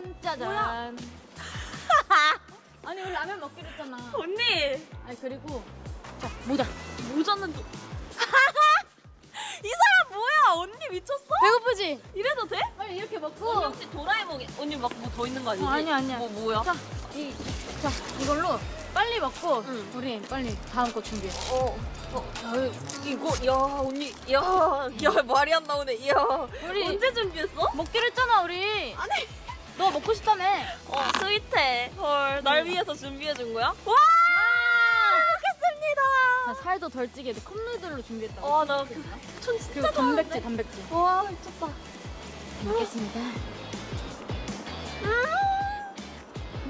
짜잔 짜잔. 아니 우리 라면 먹기로 했잖아. 언니 아니 그리고 자 모자. 모자는 또. 이 사람 뭐야? 언니 미쳤어? 배고프지? 이래도 돼? 빨리 이렇게 먹고. 언니 혹시 도라에몽 언니 막 뭐 더 있는 거 아니지? 어, 아니야, 아니야. 뭐 뭐야? 자, 이, 자 이걸로 빨리 먹고 응. 우리 빨리 다음 거 준비해. 어, 어, 아유, 이거, 야, 언니, 야, 야, 말이 안 나오네, 야. 우리 언제 준비했어? 먹기로 했잖아. 너 먹고 싶다며. 어, 스윗해. 헐, 날 위해서 준비해준 거야? 와! 먹겠습니다! 자, 살도 덜 찌게 컵 누들로 준비했다고. 와, 나 그, 촌 진짜 그리고? 단백질, 단백질. 와, 미쳤다. 먹겠습니다.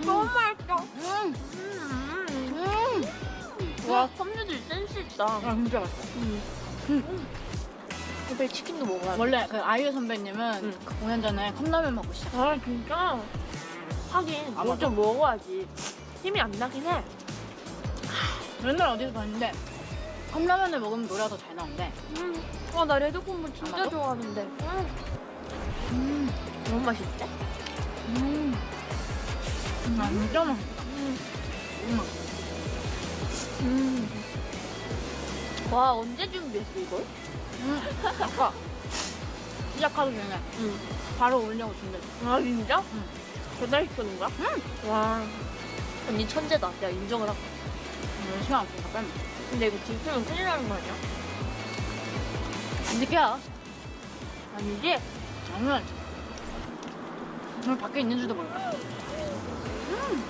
너무 맛있다. 음, 음. 음. 와, 컵누들 센스 있다. 아, 진짜 맛있어. 근데 치킨도 먹어야 돼. 원래 그 아이유 선배님은 응. 그 공연 전에 컵라면 먹고 시작. 아, 진짜? 하긴, 아, 뭐 맞아? 좀 먹어야지. 힘이 안 나긴 해. 맨날 어디서 봤는데 컵라면을 먹으면 노래가 더 잘 나온대. 음. 와, 나 레드콤보 진짜 아마도? 좋아하는데. 음. 음, 너무 맛있대? 음. 아, 진짜 맛있다. 음. 음. 음. 와, 언제 준비했어, 이걸? 음. 아까 시작하기 전에 응. 바로 올려고 준비했어. 아, 진짜? 응. 배달시켜놓은 거야? 응. 와. 언니 천재다. 내가 인정을 할게. 열심히 하고 있어, 빨리. 근데 이거 들키면 큰일 나는 거 아니야? 안 느껴. 아니지? 오늘 오늘 밖에 있는 줄도 몰라. 음.